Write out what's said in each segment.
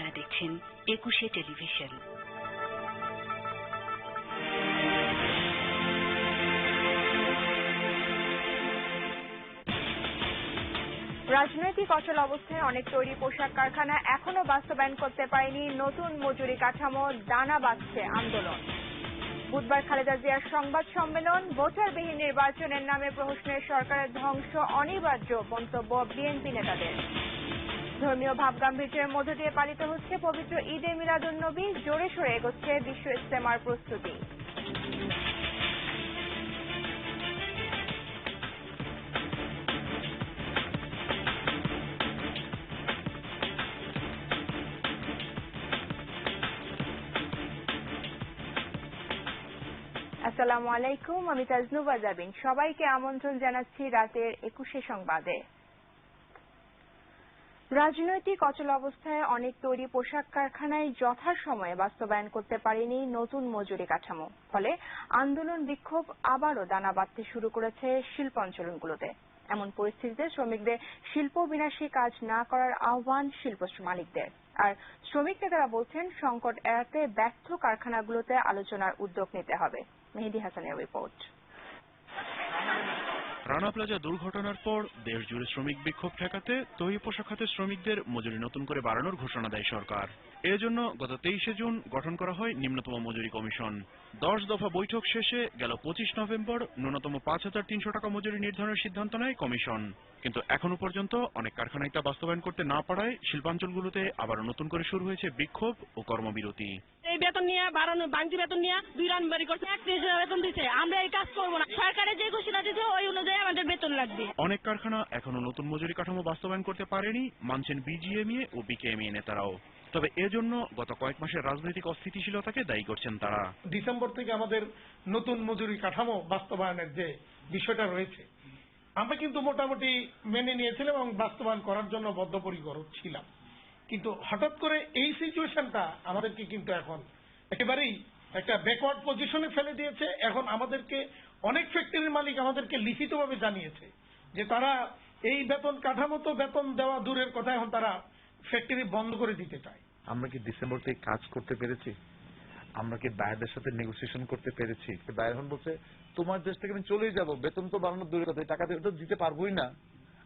আপনারা দেখছেন একুশে টেলিভিশন। রাজনৈতিক অচল অবস্থায় অনেক তৈরি পোশাক কারখানা এখনও বাস্তবায়ন করতে পারেনি নতুন মজুরি কাঠামো, দানা বাঁধছে আন্দোলন। বুধবার খালেদা জিয়ার সংবাদ সম্মেলন, ভোটারবিহীন নির্বাচনের নামে প্রহসনের সরকারের ধ্বংস অনিবার্য মন্তব্য বিএনপি নেতাদের। ধর্মীয় ভাবগাম্ভীর্যের মধ্য দিয়ে পালিত হচ্ছে পবিত্র ঈদে মিলাদুন্নবী। জোরে সোরে এগোচ্ছে বিশ্ব ইস্তেমার প্রস্তুতি। আসসালামু আলাইকুম, আমি তাজনুবা জাবিন সবাইকে আমন্ত্রণ জানাচ্ছি রাতের একুশে সংবাদে। রাজনৈতিক অচল অবস্থায় অনেক তৈরি পোশাক কারখানায় যথাসময়ে বাস্তবায়ন করতে পারেনি নতুন মজুরি কাঠামো। ফলে আন্দোলন বিক্ষোভ আবারও দানা বাঁধতে শুরু করেছে শিল্পাঞ্চলগুলোতে এমন পরিস্থিতিতে শ্রমিকদের শিল্প বিনাশী কাজ না করার আহ্বান শিল্প মালিকদের। আর শ্রমিক নেতারা বলছেন, সংকট এড়াতে ব্যর্থ কারখানাগুলোতে আলোচনার উদ্যোগ নিতে হবে। মেহেদি হাসানের রিপোর্ট। রানা প্লাজা দুর্ঘটনার পর দেশ জুড়ে শ্রমিক বিক্ষোভ ঠেকাতে তৈরি পোশাক খাতের শ্রমিকদের মজুরি নতুন করে বাড়ানোর ঘোষণা দেয় সরকার। এজন্য গত তেইশে জুন গঠন করা হয় নিম্নতম মজুরি কমিশন। দশ দফা বৈঠক শেষে গেল পঁচিশ নভেম্বর ন্যূনতম পাঁচ হাজার তিনশো টাকা মজুরি নির্ধারণের সিদ্ধান্ত নেয় কমিশন। কিন্তু এখনও পর্যন্ত অনেক কারখানায় তা বাস্তবায়ন করতে না পারায় শিল্পাঞ্চলগুলোতে আবারও নতুন করে শুরু হয়েছে বিক্ষোভ ও কর্মবিরতি। বেতন নিয়ে বাড়ানো বাংতি বেতন নিয়ে দুই রান বাড়ি করছে একত্রিশ হাজার বেতন দিচ্ছে আমরা এই কাজ করব না। সরকারের যে ঘোষণা দিচ্ছে ওই অনুযায়ী আমাদের বেতন লাগবে। অনেক কারখানা এখনও নতুন মজুরি কাঠামো বাস্তবায়ন করতে পারেনি মানছেন বিজিএমইএ ও বিকেএমইএ নেতারাও। তবে এজন্য গত কয়েক মাসের রাজনৈতিক অস্থিতিশীলতাকে দায়ী করছেন তারা। ডিসেম্বর থেকে আমাদের নতুন মজুরি কাঠামো বাস্তবায়নের যে বিষয়টা রয়েছে আমরা কিন্তু মোটামুটি মেনে নিয়েছিলাম এবং বাস্তবায়ন করার জন্য বদ্ধপরিকর ছিলাম। কিন্তু হঠাৎ করে এই সিচুয়েশনটা আমাদেরকে কিন্তু এখন একেবারেই একটা ব্যাকওয়ার্ড পজিশনে ফেলে দিয়েছে। এখন আমাদেরকে অনেক ফ্যাক্টরির মালিক আমাদেরকে লিখিতভাবে জানিয়েছে যে তারা এই বেতন কাঠামো তো বেতন দেওয়া দূরের কথা এখন তারা ফ্যাক্টরি বন্ধ করে দিতে চায়। আমরা কি ডিসেম্বর থেকে কাজ করতে পেরেছি? আমরা কি বায়ারদের সাথে নেগোসিয়েশন করতে পেরেছি? বায়ার বলছে, তোমার দেশ থেকে আমি চলেই যাব। বেতন তো বাড়ানোর দূরের কথা। টাকা তো দিতে পারবোই না।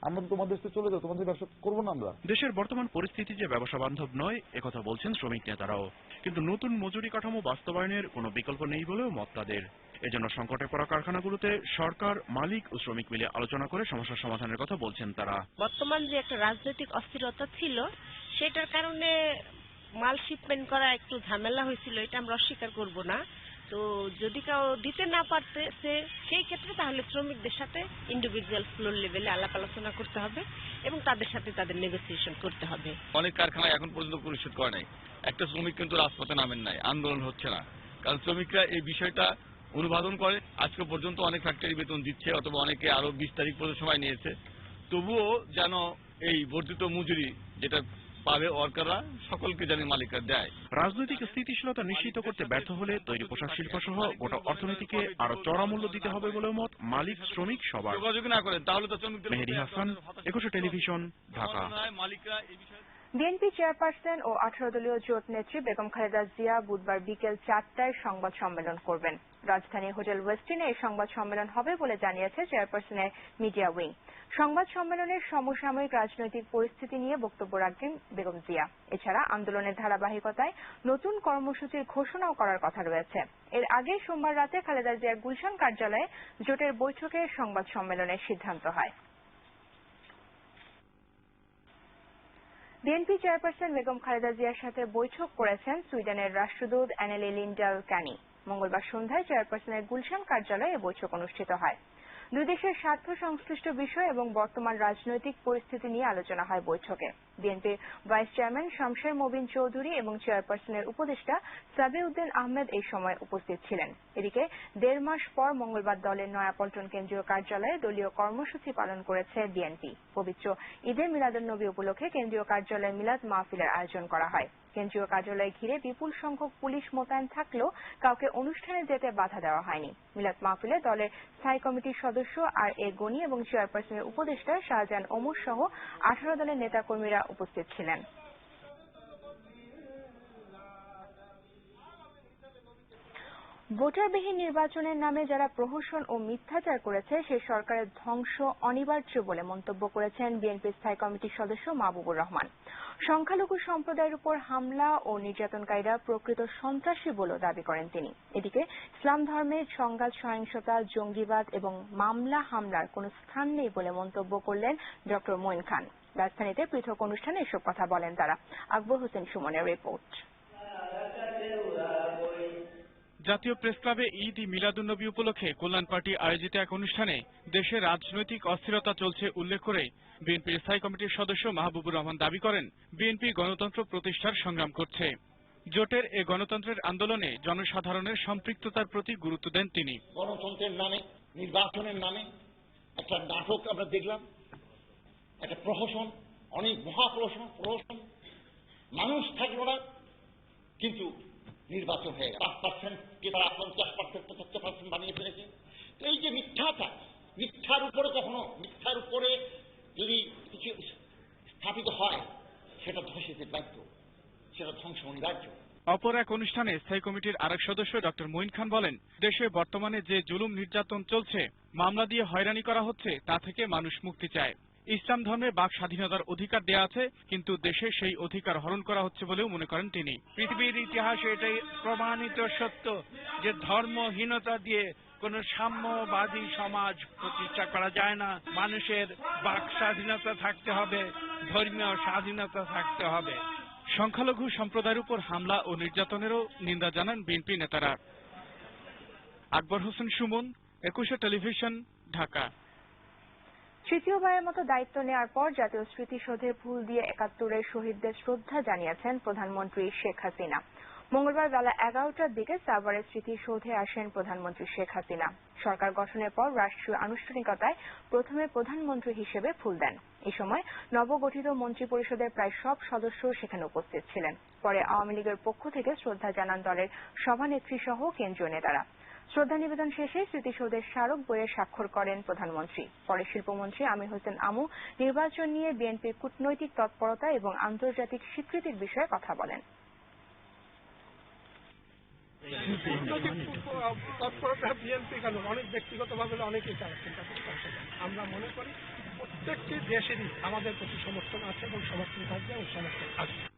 আমরা তো তোমার দেশ চলে যাব তোমাদের ব্যবসা করব না আমরা। দেশের বর্তমান পরিস্থিতি যে ব্যবসা বান্ধব নয় একথা বলছেন শ্রমিক নেতারাও। কিন্তু নতুন মজুরি কাঠামো বাস্তবায়নের কোনো বিকল্প নেই বলেও মত তাদের। এজন্য সংকটে পড়া কারখানাগুলোতে সরকার মালিক ও শ্রমিক মিলে আলোচনা করে সমস্যার সমাধানের কথা বলছেন তারা। বর্তমান যে একটা রাজনৈতিক অস্থিরতা ছিল সেটার কারণে মাল শিপমেন্ট করা একটু ঝামেলা হয়েছিল এটা আমরা অস্বীকার করব না। তো যদি কেউ দিতে না পারতেছে সেই ক্ষেত্রে তাহলে শ্রমিকদের সাথে ইন্ডিভিজুয়াল ফ্লোর লেভেলে আলাপ আলোচনা করতে হবে এবং তাদের সাথে তাদের নেগোসিয়েশন করতে হবে। অনেক কারখানা এখন পর্যন্ত পরিশোধ করে নাই। একটা শ্রমিক কিন্তু রাজপথে নামেন নাই, আন্দোলন হচ্ছে না। কারণ শ্রমিকরা এই বিষয়টা অনুবাদন করে, আজকে পর্যন্ত অনেক ফ্যাক্টরি বেতন দিচ্ছে অথবা অনেকে আরও বিশ তারিখ পর্যন্ত সময় নিয়েছে। তবুও যেন এই বর্ধিত মজুরি যেটা পাবে ওয়ার্কাররা সকলকে জানি মালিকরা দেয়। রাজনৈতিক স্থিতিশীলতা নিশ্চিত করতে ব্যর্থ হলে তৈরি পোশাক শিল্প সহ গোটা অর্থনীতিকে আরও চড়া মূল্য দিতে হবে বলে মত মালিক শ্রমিক সবার। যোগাযোগ না করেন তাহলে তো শ্রমিকদের মেহেদি হাসান একুশে টেলিভিশন ঢাকা। মালিকরা এই বিষয়ে বিএনপি চেয়ারপারসন ও আঠারো দলীয় জোট নেত্রী বেগম খালেদা জিয়া বুধবার বিকেল চারটায় সংবাদ সম্মেলন করবেন। রাজধানীর হোটেল ওয়েস্টিনে এই সংবাদ সম্মেলন হবে বলে জানিয়েছে চেয়ারপারসনের মিডিয়া উইং। সংবাদ সম্মেলনের সমসাময়িক রাজনৈতিক পরিস্থিতি নিয়ে বক্তব্য রাখবেন বেগম জিয়া। এছাড়া আন্দোলনের ধারাবাহিকতায় নতুন কর্মসূচির ঘোষণাও করার কথা রয়েছে। এর আগে সোমবার রাতে খালেদা জিয়ার গুলশান কার্যালয়ে জোটের বৈঠকে সংবাদ সম্মেলনের সিদ্ধান্ত হয়। বিএনপি চেয়ারপারসন বেগম খালেদা জিয়ার সাথে বৈঠক করেছেন সুইডেনের রাষ্ট্রদূত অ্যানেলি লিন্ডাল ক্যানি। মঙ্গলবার সন্ধ্যায় চেয়ারপারসনের গুলশান কার্যালয়ে এ বৈঠক অনুষ্ঠিত হয়। দুই দেশের স্বার্থ সংশ্লিষ্ট বিষয় এবং বর্তমান রাজনৈতিক পরিস্থিতি নিয়ে আলোচনা হয় বৈঠকে। বিএনপির ভাইস চেয়ারম্যান শামশের মবিন চৌধুরী এবং চেয়ারপারসনের উপদেষ্টা সাবিউদ্দিন আহমেদ এই সময় উপস্থিত ছিলেন। এদিকে দেড় মাস পর মঙ্গলবার দলের নয়াপল্টন কেন্দ্রীয় কার্যালয়ে দলীয় কর্মসূচি পালন করেছে বিএনপি। পবিত্র ঈদে মিলাদুন্নবী উপলক্ষে কেন্দ্রীয় কার্যালয়ে মিলাদ মাহফিলের আয়োজন করা হয়। কেন্দ্রীয় কার্যালয় ঘিরে বিপুল সংখ্যক পুলিশ মোতায়েন থাকলেও কাউকে অনুষ্ঠানে যেতে বাধা দেওয়া হয়নি। মিলাদ মাহফিলে দলের স্থায়ী কমিটির সদস্য আর এ গনি এবং চেয়ারপার্সনের উপদেষ্টা শাহজাহান ওমর সহ আঠারো দলের নেতাকর্মীরা উপস্থিত ছিলেন। ভোটারবিহীন নির্বাচনের নামে যারা প্রহসন ও মিথ্যাচার করেছে, সে সরকারের ধ্বংস অনিবার্য বলে মন্তব্য করেছেন বিএনপির স্থায়ী কমিটির সদস্য মাহবুবুর রহমান। সংখ্যালঘু সম্প্রদায়ের উপর হামলা ও নির্যাতনকারীরা প্রকৃত সন্ত্রাসী বলেও দাবি করেন তিনি। এদিকে, ইসলাম ধর্মের সংঘাত, সহিংসতা, জঙ্গিবাদ এবং মামলা হামলার কোনো স্থান নেই বলে মন্তব্য করলেন ড মঈন খান। রাজধানীতে পৃথক অনুষ্ঠানে এসব কথা বলেন তারা। আকবর হোসেন সুমনের রিপোর্ট। জাতীয় প্রেস ক্লাবে ঈদ মিলাদুন্নবী উপলক্ষে কল্যাণ পার্টি আয়োজিত এক অনুষ্ঠানে দেশে রাজনৈতিক অস্থিরতা চলছে উল্লেখ করে বিএনপির স্থায়ী কমিটির সদস্য মাহবুবুর রহমান দাবি করেন, বিএনপি গণতন্ত্র প্রতিষ্ঠার সংগ্রাম করছে। জোটের এ গণতন্ত্রের আন্দোলনে জনসাধারণের সম্পৃক্ততার প্রতি গুরুত্ব দেন তিনি। গণতন্ত্রের নামে, নির্বাচনের নামে একটা নাটক আমরা দেখলাম, একটা প্রহসন, অনেক মহাপ্রহসন, প্রহসন। মানুষ থাকল না, কিন্তু নির্বাচন হয়ে পাঁচ পার্সেন্টকে তারা পঞ্চাশ পার্সেন্ট পঁচাত্তর পার্সেন্ট বানিয়ে ফেলেছে। এই যে মিথ্যাটা, মিথ্যার উপরে কখনো, মিথ্যার উপরে যদি কিছু স্থাপিত হয়, সেটা ধ্বসেতে বাধ্য সেটা ধ্বংস অনিবার্য অপর এক অনুষ্ঠানে স্থায়ী কমিটির আরেক সদস্য ডক্টর মঈন খান বলেন, দেশে বর্তমানে যে জুলুম নির্যাতন চলছে, মামলা দিয়ে হয়রানি করা হচ্ছে, তা থেকে মানুষ মুক্তি চায়। ইসলাম ধর্মে বাক স্বাধীনতার অধিকার দেয়া আছে, কিন্তু দেশে সেই অধিকার হরণ করা হচ্ছে বলেও মনে করেন তিনি। পৃথিবীর ইতিহাসে এটাই প্রমাণিত সত্য যে ধর্মহীনতা দিয়ে কোনো সাম্যবাদী সমাজ প্রতিষ্ঠা করা যায় না। মানুষের বাক স্বাধীনতা থাকতে হবে, ধর্মীয় স্বাধীনতা থাকতে হবে। সংখ্যালঘু সম্প্রদায়ের উপর হামলা ও নির্যাতনেরও নিন্দা জানান বিএনপি নেতারা। আকবর হোসেন সুমন, একুশে টেলিভিশন, ঢাকা। তৃতীয়বারের মতো দায়িত্ব নেওয়ার পর জাতীয় স্মৃতিসৌধে ফুল দিয়ে একাত্তরের শহীদদের শ্রদ্ধা জানিয়েছেন প্রধানমন্ত্রী শেখ হাসিনা। মঙ্গলবার বেলা এগারোটার দিকে সাভারের স্মৃতিসৌধে আসেন প্রধানমন্ত্রী শেখ হাসিনা। সরকার গঠনের পর রাষ্ট্রীয় আনুষ্ঠানিকতায় প্রথমে প্রধানমন্ত্রী হিসেবে ফুল দেন। এ সময় নবগঠিত মন্ত্রিপরিষদের প্রায় সব সদস্য সেখানে উপস্থিত ছিলেন। পরে আওয়ামী লীগের পক্ষ থেকে শ্রদ্ধা জানান দলের সভানেত্রী সহ কেন্দ্রীয় নেতারা। শ্রদ্ধা নিবেদন শেষে স্মৃতিসৌধের স্মারক বইয়ে স্বাক্ষর করেন প্রধানমন্ত্রী। পরে শিল্পমন্ত্রী আমির হোসেন আমু নির্বাচন নিয়ে বিএনপির কূটনৈতিক তৎপরতা এবং আন্তর্জাতিক স্বীকৃতির বিষয়ে কথা বলেন। তৎপরতা বিএনপি কেন অনেক ব্যক্তিগতভাবে অনেকেই তারা চিন্তা করতে আমরা মনে করি প্রত্যেকটি দেশেরই আমাদের প্রতি সমর্থন আছে এবং সমর্থন থাকবে এবং সমর্থন আসবে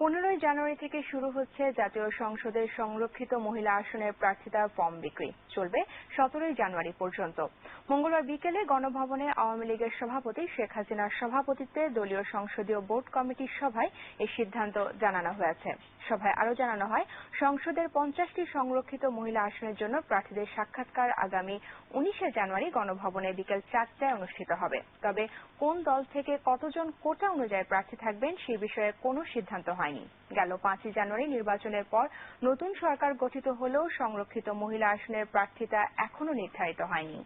পনেরোই জানুয়ারি থেকে শুরু হচ্ছে জাতীয় সংসদের সংরক্ষিত মহিলা আসনের প্রার্থিতার ফর্ম বিক্রি। চলবে সতেরোই জানুয়ারি পর্যন্ত। মঙ্গলবার বিকেলে গণভবনে আওয়ামী লীগের সভাপতি শেখ হাসিনার সভাপতিত্বে দলীয় সংসদীয় বোর্ড কমিটির সভায় এই সিদ্ধান্ত জানানো হয়েছে। সভায় আরও জানানো হয়, সংসদের পঞ্চাশটি সংরক্ষিত মহিলা আসনের জন্য প্রার্থীদের সাক্ষাৎকার আগামী উনিশে জানুয়ারি গণভবনে বিকেল চারটায় অনুষ্ঠিত হবে। তবে কোন দল থেকে কতজন কোটা অনুযায়ী প্রার্থী থাকবেন সে বিষয়ে কোনো সিদ্ধান্ত হয়নি। গেল পাঁচই জানুয়ারি নির্বাচনের পর নতুন সরকার গঠিত হলেও সংরক্ষিত মহিলা আসনের প্রার্থিতা এখনও নির্ধারিত হয়নি।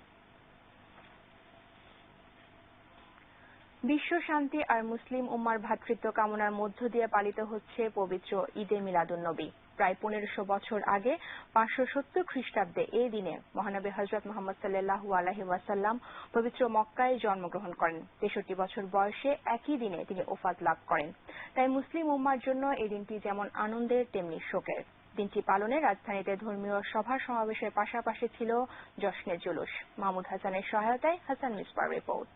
বিশ্ব শান্তি আর মুসলিম উম্মার ভ্রাতৃত্ব কামনার মধ্য দিয়ে পালিত হচ্ছে পবিত্র ঈদে মিলাদুন্নবী প্রায় পনেরোশো বছর আগে পাঁচশো সত্তর খ্রিস্টাব্দে এই দিনে মহানবী হজরত মোহাম্মদ সাল্লাহু আলহি ওয়াসাল্লাম পবিত্র মক্কায় জন্মগ্রহণ করেন। তেষট্টি বছর বয়সে একই দিনে তিনি ওফাত লাভ করেন। তাই মুসলিম উম্মার জন্য এই দিনটি যেমন আনন্দের, তেমনি শোকের। দিনটি পালনে রাজধানীতে ধর্মীয় সভা সমাবেশের পাশাপাশি ছিল জশ্নের জুলুস। মাহমুদ হাসানের সহায়তায় হাসান মিসবার রিপোর্ট।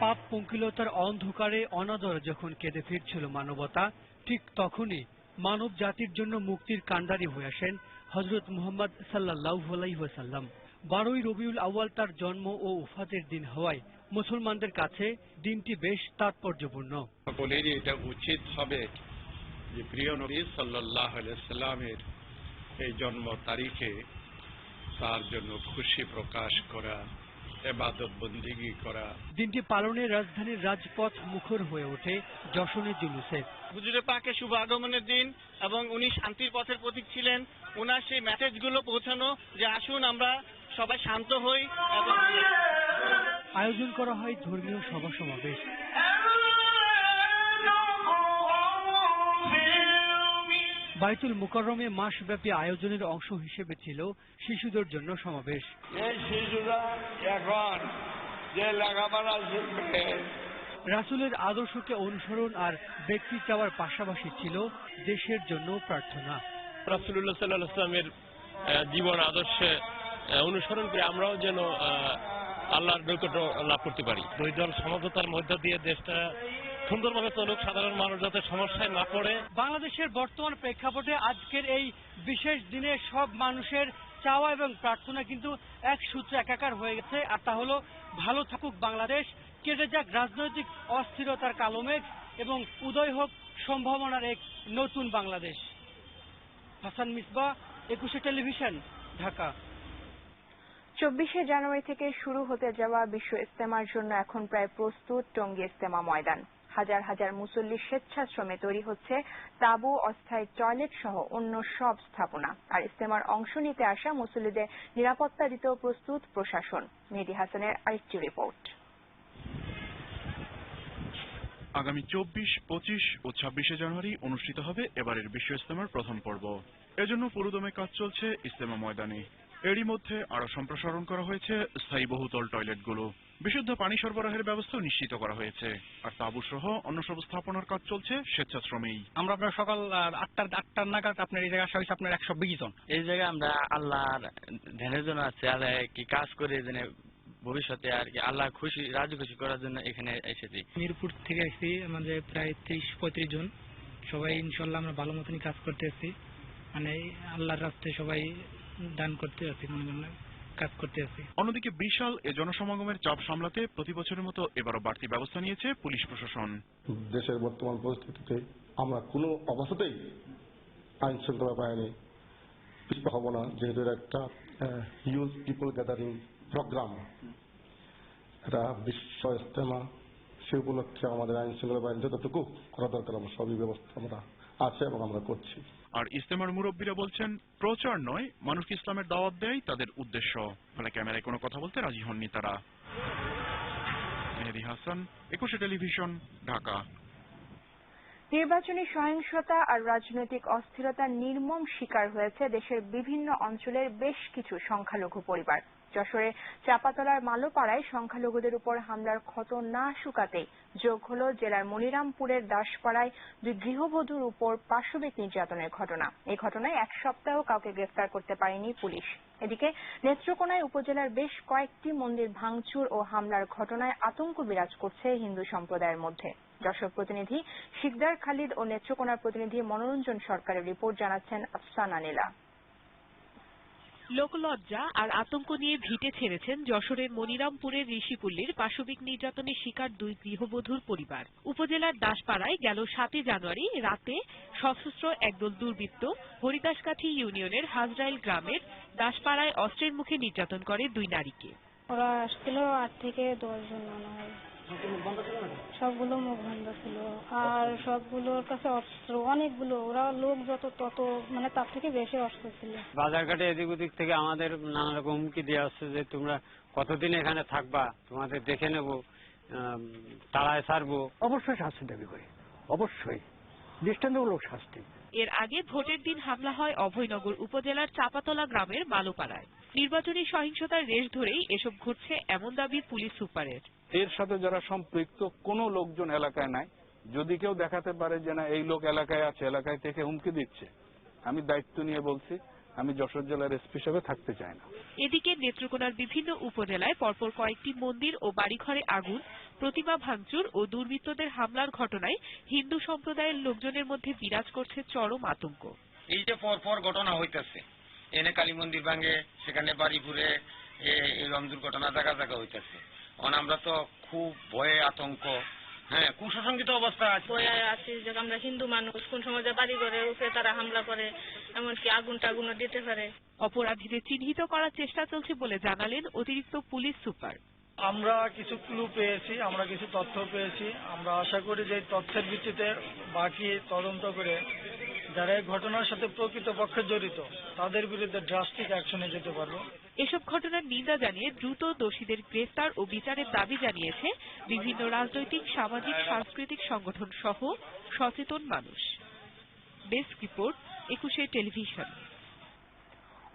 পাপ পঙ্কিলতার অন্ধকারে অনাদরে যখন কেঁদে ফিরছিল মানবতা, ঠিক তখনই মানব জাতির জন্য মুক্তির কাণ্ডারি হয়ে আসেন হজরত মুহাম্মদ সাল্লাহ আলাইসাল্লাম বারোই রবিউল আউয়াল তার জন্ম ও উফাতের দিন হওয়ায় মুসলমানদের কাছে দিনটি বেশ তাৎপর্যপূর্ণ। সকলেরই এটা উচিত হবে যে প্রিয় নবী সাল্লামের এই জন্ম তারিখে তার জন্য খুশি প্রকাশ করা দিনটি পালনে রাজধানীর রাজপথ মুখর হয়ে ওঠে যশনে জুলুসে। হুজুরে পাকে শুভ আগমনের দিন এবং উনি শান্তির পথের প্রতীক ছিলেন। ওনার সেই মেসেজগুলো পৌঁছানো যে আসুন আমরা সবাই শান্ত হই এবং আয়োজন করা হয় ধর্মীয় সভা সমাবেশ বাইতুল মুকাররমে মাসব্যাপী আয়োজনের অংশ হিসেবে ছিল শিশুদের জন্য সমাবেশ। এই শিশুরা এখন যে লেখাপড়া শিখবে রাসূলের আদর্শকে অনুসরণ আর ব্যক্তি চাওয়ার পাশাপাশি ছিল দেশের জন্য প্রার্থনা। রাসুল্লাহ সাল্লাহ আসলামের জীবন আদর্শে অনুসরণ করে আমরাও যেন আহ, আল্লাহর নৈকট্য লাভ করতে পারি। দুই দল সমঝোতার মধ্য দিয়ে দেশটা সুন্দরভাবে চলুক সাধারণ মানুষ যাতে সমস্যায় না পড়ে। বাংলাদেশের বর্তমান প্রেক্ষাপটে আজকের এই বিশেষ দিনে সব মানুষের চাওয়া এবং প্রার্থনা কিন্তু এক সূত্রে একাকার হয়ে গেছে। আর তা হলো ভালো থাকুক বাংলাদেশ কেটে যাক রাজনৈতিক অস্থিরতার কালো মেঘ এবং উদয় হোক সম্ভাবনার এক নতুন বাংলাদেশ। হাসান মিসবা একুশে টেলিভিশন ঢাকা। চব্বিশে জানুয়ারি থেকে শুরু হতে যাওয়া বিশ্ব ইস্তেমার জন্য এখন প্রায় প্রস্তুত টঙ্গী ইস্তেমা ময়দান। হাজার হাজার মুসল্লির স্বেচ্ছাশ্রমে তৈরি হচ্ছে তাঁবু, অস্থায়ী টয়লেট সহ অন্য সব স্থাপনা। আর ইস্তেমার অংশ নিতে আসা মুসল্লিদের নিরাপত্তা দিতেও প্রস্তুত প্রশাসন। মেহেদি হাসানের আরেকটি রিপোর্ট। আগামী চব্বিশ, পঁচিশ ও ছাব্বিশে জানুয়ারি অনুষ্ঠিত হবে এবারের বিশ্ব ইস্তেমার প্রথম পর্ব। এজন্য পুরোদমে কাজ চলছে ইস্তেমা ময়দানে। এরই মধ্যে আরও সম্প্রসারণ করা হয়েছে স্থায়ী বহুতল টয়লেটগুলো। বিশুদ্ধ পানি সরবরাহের ব্যবস্থাও নিশ্চিত করা হয়েছে। আর তাঁবু সহ অন্য সব স্থাপনার কাজ চলছে স্বেচ্ছাশ্রমেই। আমরা আপনার সকাল আটটার আটটার নাগাদ আপনার এই জায়গায় আসা হয়েছে আপনার একশো বিশ জন। এই জায়গায় আমরা আল্লাহর ধ্যানের জন্য আছে আল্লাহ কি কাজ করে যেন ভবিষ্যতে আর কি আল্লাহ খুশি রাজি খুশি করার জন্য এখানে এসেছি। মিরপুর থেকে এসেছি আমাদের প্রায় ত্রিশ পঁয়ত্রিশ জন। সবাই ইনশাল্লাহ আমরা ভালো মতনই কাজ করতে এসেছি মানে আল্লাহর রাস্তায় সবাই দান করতে আছি মনে করেন। কাজ করতে আছি। অন্যদিকে বিশাল এ জনসমাগমের চাপ সামলাতে প্রতি বছরের মতো এবারও বাড়তি ব্যবস্থা নিয়েছে পুলিশ প্রশাসন। দেশের বর্তমান পরিস্থিতিতে আমরা কোনো অবস্থাতেই আইন শৃঙ্খলা বাহিনী পিছপা হব না যেহেতু এটা একটা হিউজ পিপল গ্যাদারিং প্রোগ্রাম এটা বিশ্ব ইস্তেমা সে উপলক্ষে আমাদের আইন শৃঙ্খলা বাহিনী যতটুকু করা দরকার আমরা সবই ব্যবস্থা আমরা আছে এবং আমরা করছি। আর ইস্তেমার মুরব্বীরা বলছেন, প্রচার নয়, মানুষকে ইসলামের দাওয়াত দেয় তাদের উদ্দেশ্য। ফলে ক্যামেরায় কোনো কথা বলতে রাজি হননি তারা। হাসান, একুশে টেলিভিশন, ঢাকা। নির্বাচনী সহিংসতা আর রাজনৈতিক অস্থিরতার নির্মম শিকার হয়েছে দেশের বিভিন্ন অঞ্চলের বেশ কিছু সংখ্যালঘু পরিবার। যশোরে চাপাতলার মালোপাড়ায় সংখ্যালঘুদের উপর হামলার ক্ষত না শুকাতেই যোগ হল জেলার মনিরামপুরের দাসপাড়ায় দুই গৃহবধূর উপর পাশবিক নির্যাতনের ঘটনা। এই ঘটনায় এক সপ্তাহ কাউকে গ্রেফতার করতে পারেনি পুলিশ। এদিকে নেত্রকোনায় উপজেলার বেশ কয়েকটি মন্দির ভাঙচুর ও হামলার ঘটনায় আতঙ্ক বিরাজ করছে হিন্দু সম্প্রদায়ের মধ্যে। যশোর প্রতিনিধি শিকদার খালিদ ও নেত্রকোনার প্রতিনিধি মনোরঞ্জন সরকারের রিপোর্ট জানাচ্ছেন আফসানা নীলা। লোকলজ্জা আর আতঙ্ক নিয়ে ভিটে ছেড়েছেন যশোরের মনিরামপুরের ঋষিপল্লীর পাশবিক নির্যাতনের শিকার দুই গৃহবধূর পরিবার। উপজেলার দাসপাড়ায় গেল সাতই জানুয়ারি রাতে সশস্ত্র একদল দুর্বৃত্ত হরিদাসকাঠি ইউনিয়নের হাজরাইল গ্রামের দাসপাড়ায় অস্ত্রের মুখে নির্যাতন করে দুই নারীকে। ওরা আসছিল আট থেকে মনে হয়। সবগুলো মুখ বন্ধ ছিল। আর সবগুলোর কাছে অস্ত্র অনেকগুলো। ওরা লোক যত তত মানে তার থেকে বেশি অস্ত্র ছিল। বাজারঘাটে এদিক ওদিক থেকে আমাদের নানা রকম হুমকি দেওয়া হচ্ছে যে তোমরা কতদিন এখানে থাকবা? তোমাদের দেখে নেব তাড়ায় ছাড়বো অবশ্যই শাস্তি দাবি করি অবশ্যই। দৃষ্টান্তমূলক শাস্তি। এর আগে ভোটের দিন হামলা হয় অভয়নগর উপজেলার চাপাতলা গ্রামের মালোপাড়ায়। নির্বাচনী সহিংসতার রেশ ধরেই এসব ঘটছে এমন দাবি পুলিশ সুপারের। এর সাথে যারা সম্পৃক্ত কোনো লোকজন এলাকায় নাই। যদি কেউ দেখাতে পারে যে না এই লোক এলাকায় আছে এলাকায় থেকে হুমকি দিচ্ছে আমি দায়িত্ব নিয়ে বলছি আমি যশোর জেলার এসপি হিসেবে থাকতে চাই না। এদিকে নেত্রকোনার বিভিন্ন উপজেলায় পরপর কয়েকটি মন্দির ও বাড়িঘরে আগুন প্রতিমা ভাঙচুর ও দুর্বৃত্তদের হামলার ঘটনায় হিন্দু সম্প্রদায়ের লোকজনের মধ্যে বিরাজ করছে চরম আতঙ্ক। এই যে পর পর ঘটনা হইতেছে এনে কালী মন্দির ভাঙে সেখানে বাড়ি ঘুরে এ- এই রমজুর ঘটনা জায়গা জায়গা হইতেছে। এখন আমরা তো খুব ভয়ে আতঙ্ক। হ্যাঁ কুসংগীত অবস্থা আছে। বয়ে আছি যে আমরা হিন্দু মানুষ কোন সময় যে বাড়ি ঘরে উপরে তারা হামলা করে এমনকি আগুন টাগুনও দিতে পারে। অপরাধীদের চিহ্নিত করার চেষ্টা চলছে বলে জানালেন অতিরিক্ত পুলিশ সুপার। আমরা কিছু ক্লু পেয়েছি আমরা কিছু তথ্য পেয়েছি। আমরা আশা করি যে তথ্যের ভিত্তিতে বাকি তদন্ত করে যারা এই ঘটনার সাথে প্রকৃতপক্ষে জড়িত তাদের বিরুদ্ধে ড্রাস্টিক অ্যাকশনে যেতে পারব। এসব ঘটনার নিন্দা জানিয়ে দ্রুত দোষীদের গ্রেফতার ও বিচারের দাবি জানিয়েছে বিভিন্ন রাজনৈতিক সামাজিক সাংস্কৃতিক সংগঠন সহ সচেতন মানুষ। ডেস্ক রিপোর্ট একুশে টেলিভিশন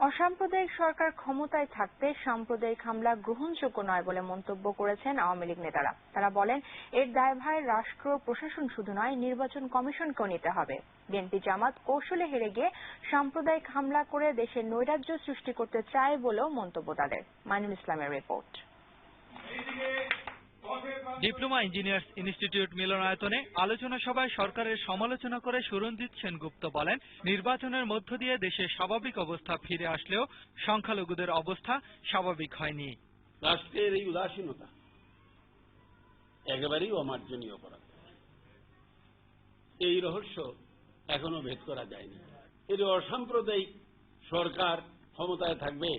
অসাম্প্রদায়িক সরকার ক্ষমতায় থাকতে সাম্প্রদায়িক হামলা গ্রহণযোগ্য নয় বলে মন্তব্য করেছেন আওয়ামী লীগ নেতারা। তারা বলেন এর দায়ভার রাষ্ট্র প্রশাসন শুধু নয় নির্বাচন কমিশনকেও নিতে হবে। বিএনপি জামাত কৌশলে হেরে গিয়ে সাম্প্রদায়িক হামলা করে দেশের নৈরাজ্য সৃষ্টি করতে চায় বলেও মন্তব্য তাদের। মাইনুল ইসলামের রিপোর্ট। ডিপ্লোমা ইঞ্জিনিয়ার্স ইনস্টিটিউট মিলনায়তনে আলোচনা সভায় সরকারের সমালোচনা করে সুরঞ্জিত সেনগুপ্ত বলেন নির্বাচনের মধ্য দিয়ে দেশের স্বাভাবিক অবস্থা ফিরে আসলেও সংখ্যালঘুদের অবস্থা স্বাভাবিক হয়নি। রাষ্ট্রের এই উদাসীনতা একেবারেই অমার্জনীয় করা। এই রহস্য এখনও ভেদ করা যায়নি। এর অসাম্প্রদায়িক সরকার ক্ষমতায় থাকবে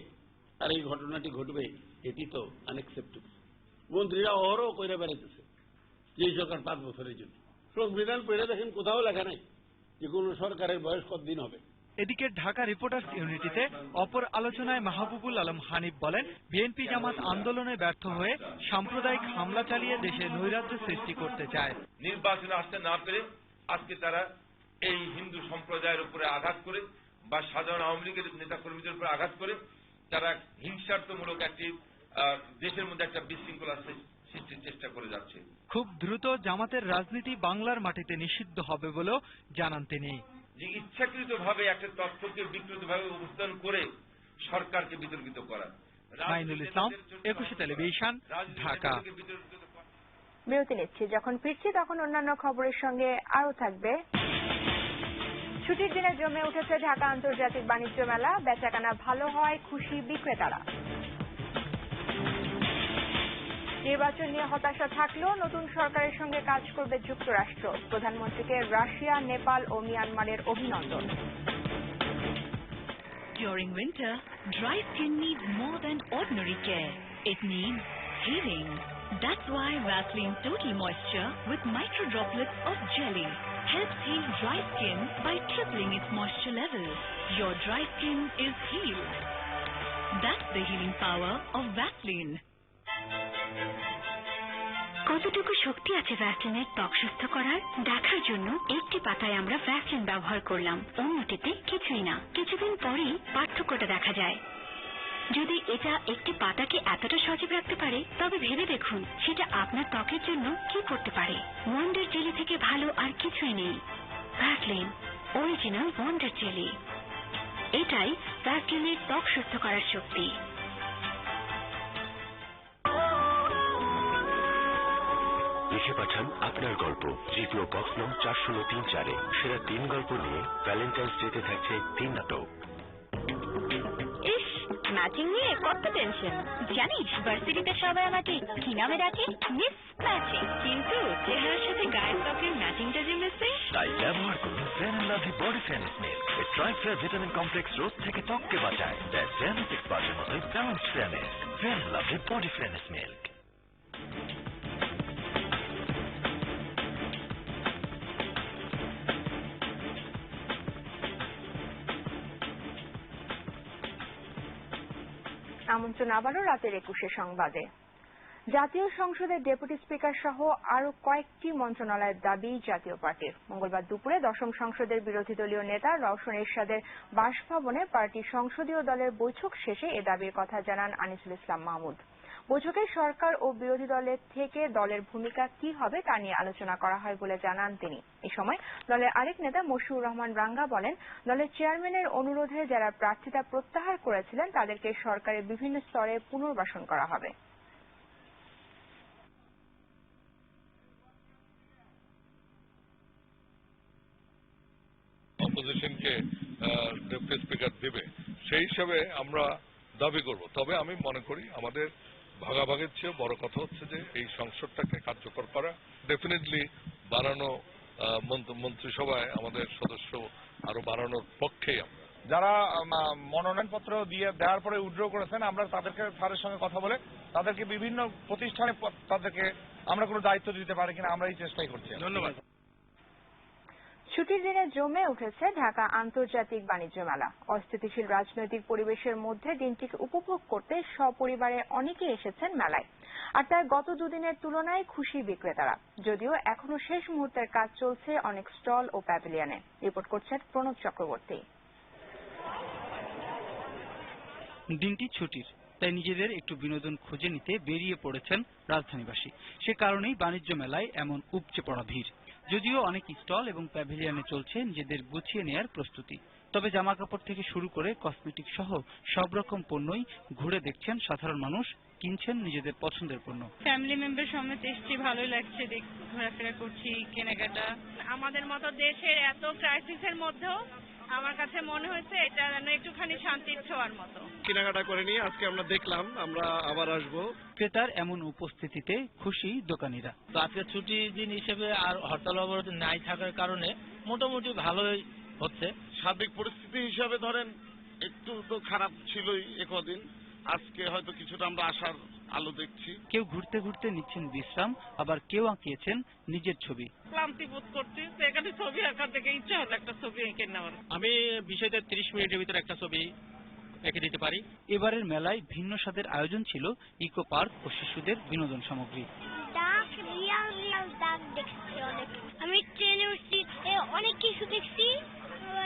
আর এই ঘটনাটি ঘটবে এটি তো আনএক্সেপ্টেবল মন্ত্রীরা অহরও করে বেড়াইতেছে যে সরকার পাঁচ বছরের জন্য। সংবিধান পড়ে দেখেন কোথাও লেখা নাই যে কোনো সরকারের বয়স কতদিন হবে। এদিকে ঢাকা রিপোর্টার্স ইউনিটিতে অপর আলোচনায় মাহবুবুল আলম হানিফ বলেন বিএনপি জামাত আন্দোলনে ব্যর্থ হয়ে সাম্প্রদায়িক হামলা চালিয়ে দেশে নৈরাজ্য সৃষ্টি করতে চায়। নির্বাচনে আসতে না পেরে আজকে তারা এই হিন্দু সম্প্রদায়ের উপরে আঘাত করে বা সাধারণ আওয়ামী লীগের নেতা কর্মীদের উপরে আঘাত করে তারা হিংসার্থমূলক একটি দেশের মধ্যে একটা বিশৃঙ্খলা সৃষ্টির চেষ্টা করে যাচ্ছে। খুব দ্রুত জামাতের রাজনীতি বাংলার মাটিতে নিষিদ্ধ হবে বলেও জানান তিনি। যে ইচ্ছাকৃতভাবে একটা তথ্যকে বিকৃতভাবে উপস্থাপন করে সরকারকে বিতর্কিত করা। মাইনুল ইসলাম একুশে টেলিভিশন ঢাকা। বিরতি নিচ্ছি যখন ফিরছি তখন অন্যান্য খবরের সঙ্গে আরও থাকবে। ছুটির দিনে জমে উঠেছে ঢাকা আন্তর্জাতিক বাণিজ্য মেলা বেচাকেনা ভালো হয় খুশি বিক্রেতারা নির্বাচন নিয়ে হতাশা থাকলেও নতুন সরকারের সঙ্গে কাজ করবে যুক্তরাষ্ট্র প্রধানমন্ত্রীকে রাশিয়া নেপাল ও মিয়ানমারের অভিনন্দন During winter, dry skin needs more than ordinary care. It needs healing. That's why Vaseline Total Moisture with micro droplets of jelly helps heal dry skin by tripling its moisture level. Your dry skin is healed. That's the healing power of Vaseline. কতটুকু শক্তি আছে ভ্যাসলিনের ত্বক সুস্থ করার দেখার জন্য একটি পাতায় আমরা ভ্যাসলিন ব্যবহার করলাম অন্যটিতে কিছুই না কিছুদিন পরেই পার্থক্যটা দেখা যায় যদি এটা একটি পাতাকে এতটা সজীব রাখতে পারে, তবে ভেবে দেখুন সেটা আপনার ত্বকের জন্য কি করতে পারে। ওয়ান্ডার জেলি থেকে ভালো আর কিছুই নেই। ভ্যাসলিন অরিজিনাল ওয়ান্ডার জেলি এটাই ভ্যাসলিনের ত্বক সুস্থ করার শক্তি। লিখে পাঠান, আপনার গল্প জিপিও বক্স নং চার শূন্য তিন চারে। সেরা তিন গল্প নিয়ে ভ্যালেন্টাইন্স ডেতে থাকছে তিন নাটক। ম্যাচিং নিয়ে কত টেনশন জানিস ভার্সিটিতে সবাই আমাকে কি নামে ডাকে মিস ম্যাচিং কিন্তু চেহারার সাথে গায়ের ত্বকের ম্যাচিংটা যে মিসে তাই ব্যবহার করুন ফ্রেন লাভলি বডি ফ্রেন্স মিল্ক এই ট্রাইফেয়ার ভিটামিন কমপ্লেক্স রোদ থেকে ত্বককে বাঁচায়। দেয় সেভেন্টি সিক্স মতোই মতো ব্যালেন্স লাভলি বডি মিল্ক আমন্ত্রণ আবারও রাতের একুশে সংবাদে। জাতীয় সংসদের ডেপুটি স্পিকার সহ আরও কয়েকটি মন্ত্রণালয়ের দাবি জাতীয় পার্টির। মঙ্গলবার দুপুরে দশম সংসদের বিরোধী দলীয় নেতা রওশন এরশাদের বাসভবনে পার্টির সংসদীয় দলের বৈঠক শেষে এ দাবির কথা জানান আনিসুল ইসলাম মাহমুদ। বৈঠকে সরকার ও বিরোধী দলের থেকে দলের ভূমিকা কি হবে তা নিয়ে আলোচনা করা হয় বলে জানান তিনি। এ সময় দলের আরেক নেতা মশিউর রহমান রাঙ্গা বলেন, দলের চেয়ারম্যানের অনুরোধে যারা প্রার্থিতা প্রত্যাহার করেছিলেন, তাদেরকে সরকারের বিভিন্ন স্তরে পুনর্বাসন করা হবে। অপোজিশনকে ডেপুটি স্পিকার দেবে, সেই হিসাবে আমরা দাবি করব। তবে আমি মনে করি আমাদের ভাগাভাগের চেয়ে বড় কথা হচ্ছে যে এই সংসদটাকে কার্যকর করা ডেফিনেটলি বাড়ানো মন্ত্রিসভায় আমাদের সদস্য আরও বাড়ানোর পক্ষেই আমরা। যারা মনোনয়নপত্র দিয়ে দেওয়ার পরে উইথড্র করেছেন আমরা তাদেরকে স্যারের সঙ্গে কথা বলে তাদেরকে বিভিন্ন প্রতিষ্ঠানে তাদেরকে আমরা কোনো দায়িত্ব দিতে পারি কিনা আমরা এই চেষ্টাই করছি। ধন্যবাদ। ছুটির দিনে জমে উঠেছে ঢাকা আন্তর্জাতিক বাণিজ্য মেলা। অস্থিতিশীল রাজনৈতিক পরিবেশের মধ্যে দিনটিকে উপভোগ করতে সপরিবারে অনেকে এসেছেন মেলায়। আর তার গত দুদিনের তুলনায় খুশি বিক্রেতারা। যদিও এখনও শেষ মুহূর্তের কাজ চলছে অনেক স্টল ও প্যাভিলিয়নে। রিপোর্ট করছেন প্রণব চক্রবর্তী। দিনটি ছুটির, তাই নিজেদের একটু বিনোদন খুঁজে নিতে বেরিয়ে পড়েছেন রাজধানীবাসী। সে কারণেই বাণিজ্য মেলায় এমন উপচে পড়া ভিড়। যদিও অনেক স্টল এবং প্যাভিলিয়নে চলছে নিজেদের গুছিয়ে নেয়ার প্রস্তুতি। তবে জামা কাপড় থেকে শুরু করে কসমেটিক সহ সব রকম পণ্যই ঘুরে দেখছেন সাধারণ মানুষ কিনছেন নিজেদের পছন্দের পণ্য। ফ্যামিলি মেম্বার সমেত এসছি ভালোই লাগছে দেখ ঘোরাফেরা করছি কেনাকাটা। আমাদের মতো দেশের এত ক্রাইসিসের মধ্যেও আমার কাছে মনে হয়েছে এটা যেন একটুখানি শান্তির ছোঁয়ার মতো। কেনাকাটা করে নিয়ে আজকে আমরা দেখলাম আমরা আবার আসব। ক্রেতার এমন উপস্থিতিতে খুশি দোকানিরা। তো আজকে ছুটি দিন হিসেবে আর হরতাল অবরোধ নাই থাকার কারণে মোটামুটি ভালোই হচ্ছে। সার্বিক পরিস্থিতি হিসাবে ধরেন একটু তো খারাপ ছিলই এ কদিন আজকে হয়তো কিছুটা আমরা আশার আলো দেখছি। কেউ ঘুরতে ঘুরতে নিচ্ছেন বিশ্রাম আবার কেউ আঁকিয়েছেন নিজের ছবি। ক্লান্তি বোধ করছি সেখানে ছবি আঁকার থেকে ইচ্ছা হলো একটা ছবি এঁকে নেওয়ার। আমি বিষয়টা তিরিশ মিনিটের ভিতরে একটা ছবি এঁকে দিতে পারি। এবারের মেলায় ভিন্ন স্বাদের আয়োজন ছিল ইকো পার্ক ও শিশুদের বিনোদন সামগ্রী। ডাক রিয়াল রিয়াল ডাক দেখছি অনেক। আমি ট্রেনে উঠছি অনেক কিছু দেখছি।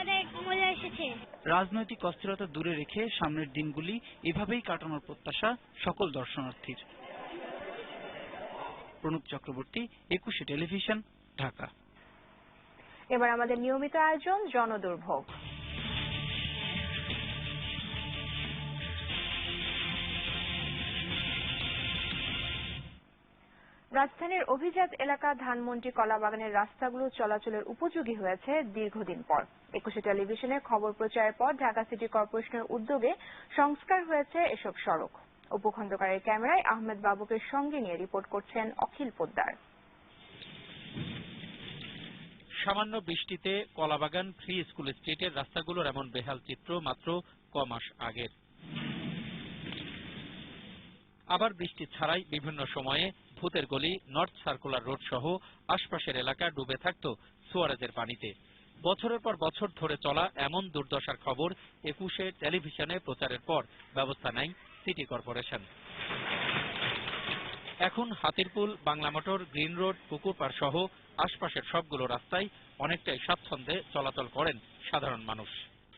অনেক মজা এসেছে। রাজনৈতিক অস্থিরতা দূরে রেখে সামনের দিনগুলি এভাবেই কাটানোর প্রত্যাশা সকল দর্শনার্থীর। প্রণব চক্রবর্তী একুশে টেলিভিশন ঢাকা। এবার আমাদের নিয়মিত আয়োজন জনদুর্ভোগ। রাজধানীর অভিজাত এলাকা ধানমন্ডি কলাবাগানের রাস্তাগুলো চলাচলের উপযোগী হয়েছে দীর্ঘদিন পর। একুশে টেলিভিশনে খবর প্রচারের পর ঢাকা সিটি কর্পোরেশনের উদ্যোগে সংস্কার হয়েছে এসব সড়ক। উপখণ্ডকারের ক্যামেরায় আহমেদ বাবুকে সঙ্গে নিয়ে রিপোর্ট করছেন অখিল পোদ্দার। সামান্য বৃষ্টিতে কলাবাগান ফ্রি স্কুল স্ট্রিটের রাস্তাগুলোর এমন বেহাল চিত্র মাত্র ক মাস আগের। আবার বৃষ্টি ছাড়াই বিভিন্ন সময়ে ভূতের গলি, নর্থ সার্কুলার রোড সহ আশপাশের এলাকা ডুবে থাকত সুয়ারেজের পানিতে। বছরের পর বছর ধরে চলা এমন দুর্দশার খবর একুশে টেলিভিশনে প্রচারের পর ব্যবস্থা নেয় সিটি কর্পোরেশন। এখন Hatirpool Bangla motor green road, পুকুরপাড় সহ আশপাশের সবগুলো রাস্তায় অনেকটাই স্বাচ্ছন্দ্যে চলাচল করেন সাধারণ মানুষ।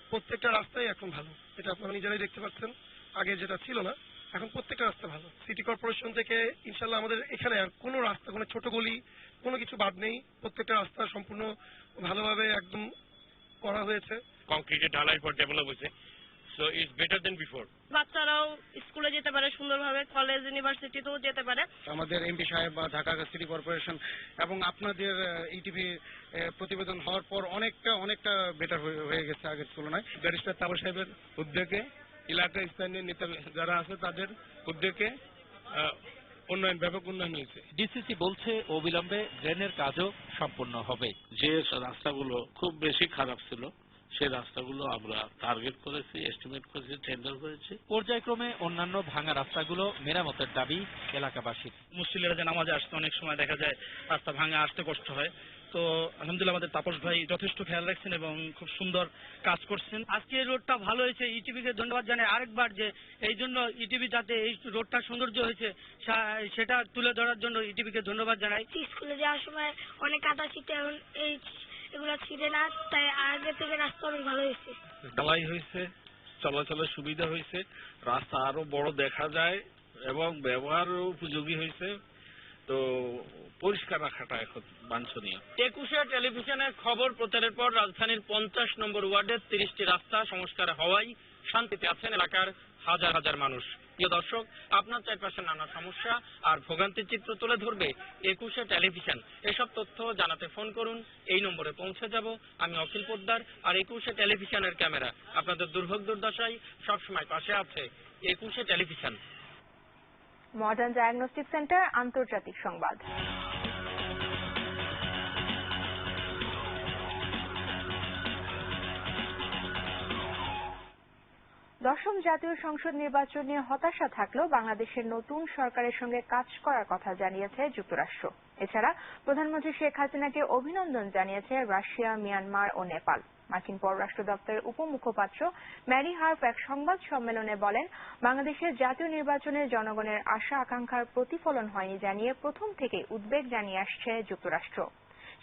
প্রত্যেকটা রাস্তাই এখন ভালো। এটা আপনারা নিজেরাই দেখতে পাচ্ছেন। আগে যেটা ছিল না এখন প্রত্যেকটা রাস্তা ভালো। সিটি কর্পোরেশন থেকে ইনশাল্লাহ আমাদের এখানে আর কোনো রাস্তা কোনো ছোট গলি কোনো কিছু বাদ নেই। প্রত্যেকটা রাস্তা সম্পূর্ণ ভালোভাবে একদম করা হয়েছে। কংক্রিটের ঢালাই পর ডেভেলপ হয়েছে। So it's better than before বাচ্চারাও স্কুলে যেতে পারে সুন্দরভাবে কলেজ ইউনিভার্সিটিতেও যেতে পারে। আমাদের এমপি সাহেব বা ঢাকা সিটি কর্পোরেশন এবং আপনাদের ইটিভি প্রতিবেদন হওয়ার পর অনেকটা অনেকটা বেটার হয়ে গেছে আগের তুলনায়। ব্যারিস্টার তাবর সাহেবের উদ্যোগে এলাকা স্থানীয় নেতা যারা আছে তাদের উদ্যোগে আহ, উন্নয়ন ব্যাপক উন্নয়ন হয়েছে। ডিসিসি বলছে অবিলম্বে ড্রেনের কাজও সম্পূর্ণ হবে। যে রাস্তাগুলো খুব বেশি খারাপ ছিল সেই রাস্তাগুলো আমরা টার্গেট করেছি এস্টিমেট করেছি টেন্ডার করেছি। পর্যায়ক্রমে অন্যান্য ভাঙা রাস্তাগুলো মেরামতের দাবি এলাকাবাসীর। মুসলিমরা যে নামাজে আসতে অনেক সময় দেখা যায় রাস্তা ভাঙা আসতে কষ্ট হয়। তো আলহামদুলিল্লাহ আমাদের তাপস ভাই যথেষ্ট খেয়াল রাখছেন এবং খুব সুন্দর কাজ করছেন। আজকে এই রোডটা ভালো হয়েছে ইটিভি কে ধন্যবাদ জানাই আরেকবার যে এই জন্য ইটিভি যাতে এই রোডটা সৌন্দর্য হয়েছে সেটা তুলে ধরার জন্য ইটিভি কে ধন্যবাদ জানাই। স্কুলে যাওয়ার সময় অনেক কাদা ছিটে এই এগুলো ছিটে না তাই আগে থেকে রাস্তা অনেক ভালো হয়েছে। ঢালাই হয়েছে চলাচলের সুবিধা হয়েছে রাস্তা আরও বড় দেখা যায় এবং ব্যবহারও উপযোগী হয়েছে। তো পরিষ্কার রাখাটা এখন বাঞ্ছনীয়। একুশে টেলিভিশনের খবর প্রচারের পর রাজধানীর পঞ্চাশ নম্বর ওয়ার্ডের তিরিশটি রাস্তা সংস্কার হওয়ায় শান্তিতে আছেন এলাকার হাজার হাজার মানুষ। প্রিয় দর্শক, আপনার চারপাশে নানা সমস্যা আর ভোগান্তির চিত্র তুলে ধরবে একুশে টেলিভিশন। এসব তথ্য জানাতে ফোন করুন, এই নম্বরে পৌঁছে যাব আমি অখিল পোদ্দার আর একুশে টেলিভিশনের ক্যামেরা। আপনাদের দুর্ভোগ দুর্দশাই সবসময় পাশে আছে একুশে টেলিভিশন। মডার্ন ডায়াগনস্টিক সেন্টার আন্তর্জাতিক সংবাদ। দশম জাতীয় সংসদ নির্বাচন নিয়ে হতাশা থাকলেও বাংলাদেশের নতুন সরকারের সঙ্গে কাজ করার কথা জানিয়েছে যুক্তরাষ্ট্র। এছাড়া প্রধানমন্ত্রী শেখ হাসিনাকে অভিনন্দন জানিয়েছে রাশিয়া, মিয়ানমার ও নেপাল। মার্কিন পররাষ্ট্র দপ্তরের উপমুখপাত্র ম্যারি হার্প এক সংবাদ সম্মেলনে বলেন, বাংলাদেশের জাতীয় নির্বাচনে জনগণের আশা আকাঙ্ক্ষার প্রতিফলন হয়নি জানিয়ে প্রথম থেকে উদ্বেগ জানিয়ে আসছে যুক্তরাষ্ট্র।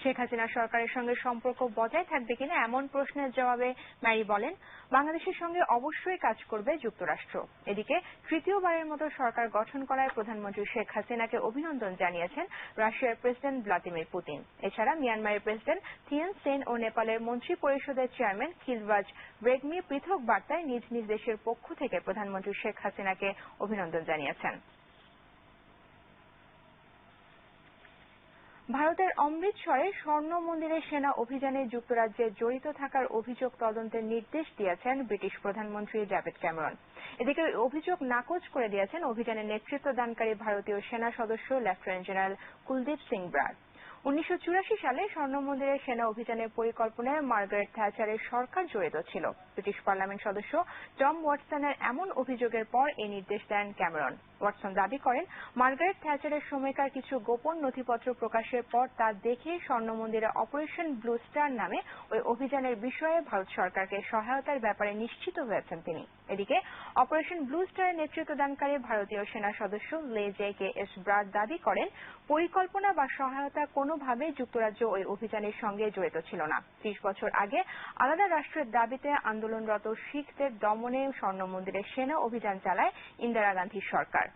শেখ হাসিনা সরকারের সঙ্গে সম্পর্ক বজায় থাকবে কিনা এমন প্রশ্নের জবাবে ম্যারি বলেন, বাংলাদেশের সঙ্গে অবশ্যই কাজ করবে যুক্তরাষ্ট্র। এদিকে, তৃতীয়বারের মতো সরকার গঠন করায় প্রধানমন্ত্রী শেখ হাসিনাকে অভিনন্দন জানিয়েছেন রাশিয়ার প্রেসিডেন্ট ভ্লাদিমির পুতিন। এছাড়া মিয়ানমারের প্রেসিডেন্ট থিয়েন সেন ও নেপালের মন্ত্রী পরিষদের চেয়ারম্যান খিলবাজ ব্রেগমি পৃথক বার্তায় নিজ নিজ দেশের পক্ষ থেকে প্রধানমন্ত্রী শেখ হাসিনাকে অভিনন্দন জানিয়েছেন। ভারতের অমৃতসরে স্বর্ণ মন্দিরে সেনা অভিযানে যুক্তরাজ্যে জড়িত থাকার অভিযোগ তদন্তের নির্দেশ দিয়েছেন ব্রিটিশ প্রধানমন্ত্রী ডেভিড ক্যামেরন। এদিকে ওই অভিযোগ নাকচ করে দিয়েছেন অভিযানের নেতৃত্ব দানকারী ভারতীয় সেনা সদস্য লেফটেন্যান্ট জেনারেল কুলদীপ সিং ব্রাগ উনিশশো সালে স্বর্ণ মন্দিরের সেনা অভিযানের পরিকল্পনায় মার্গারেট থ্যাচারের সরকার জড়িত ছিল। ব্রিটিশ পার্লামেন্ট সদস্য টম ওয়াটসনের এমন অভিযোগের পর এই নির্দেশ দেন ক্যামেরন। ওয়াটসন দাবি করেন, মার্গারেট থ্যাচারের সময়কার কিছু গোপন নথিপত্র প্রকাশের পর তা দেখে স্বর্ণ মন্দিরে অপারেশন ব্লু স্টার নামে ওই অভিযানের বিষয়ে ভারত সরকারকে সহায়তার ব্যাপারে নিশ্চিত হয়েছেন তিনি। এদিকে, অপারেশন ব্লু স্টারের নেতৃত্ব দানকারী ভারতীয় সেনা সদস্য লে জে কে এস ব্রাড দাবি করেন, পরিকল্পনা বা সহায়তা কোনোভাবে যুক্তরাজ্য ওই অভিযানের সঙ্গে জড়িত ছিল না। ত্রিশ বছর আগে আলাদা রাষ্ট্রের দাবিতে আন্দোলনরত শিখদের দমনে স্বর্ণ মন্দিরে সেনা অভিযান চালায় ইন্দিরা গান্ধীর সরকার।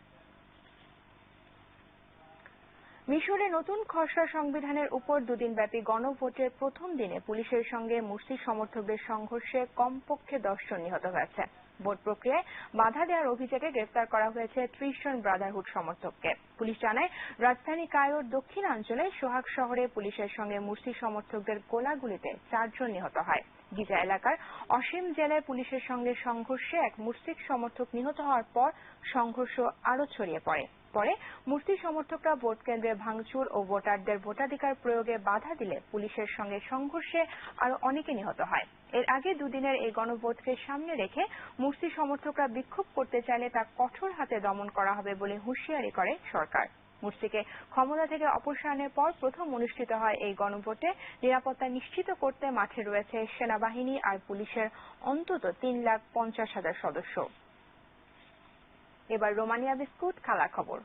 মিশরে নতুন খসড়া সংবিধানের উপর দুদিনব্যাপী গণভোটের প্রথম দিনে পুলিশের সঙ্গে মুরসি সমর্থকদের সংঘর্ষে কমপক্ষে দশ জন নিহত হয়েছে। ভোট প্রক্রিয়ায় বাধা দেওয়ার অভিযোগে গ্রেফতার করা হয়েছে ত্রিশ জন ব্রাদারহুড সমর্থককে। পুলিশ জানায়, রাজধানী কায়রোর দক্ষিণাঞ্চলে সোহাগ শহরে পুলিশের সঙ্গে মুরসি সমর্থকদের গোলাগুলিতে চারজন নিহত হয়। গিজা এলাকার অসীম জেলায় পুলিশের সঙ্গে সংঘর্ষে এক মুসলিক সমর্থক নিহত হওয়ার পর সংঘর্ষ আরও ছড়িয়ে পড়ে। পরে মূর্তি সমর্থকরা ভোট কেন্দ্রে ভাঙচুর ও ভোটারদের ভোটাধিকার প্রয়োগে বাধা দিলে পুলিশের সঙ্গে সংঘর্ষে আরও অনেকে নিহত হয়। এর আগে দুদিনের এই গণভোটকে সামনে রেখে মূর্তি সমর্থকরা বিক্ষোভ করতে চাইলে তা কঠোর হাতে দমন করা হবে বলে হুঁশিয়ারি করে সরকার। মুর্সিকে ক্ষমতা থেকে অপসারণের পর প্রথম অনুষ্ঠিত হয় এই গণভোটে। নিরাপত্তা নিশ্চিত করতে মাঠে রয়েছে সেনাবাহিনী আর পুলিশের অন্তত তিন লাখ পঞ্চাশ হাজার সদস্য। এবার রোমানিয়া বিস্কুট খালা খবর।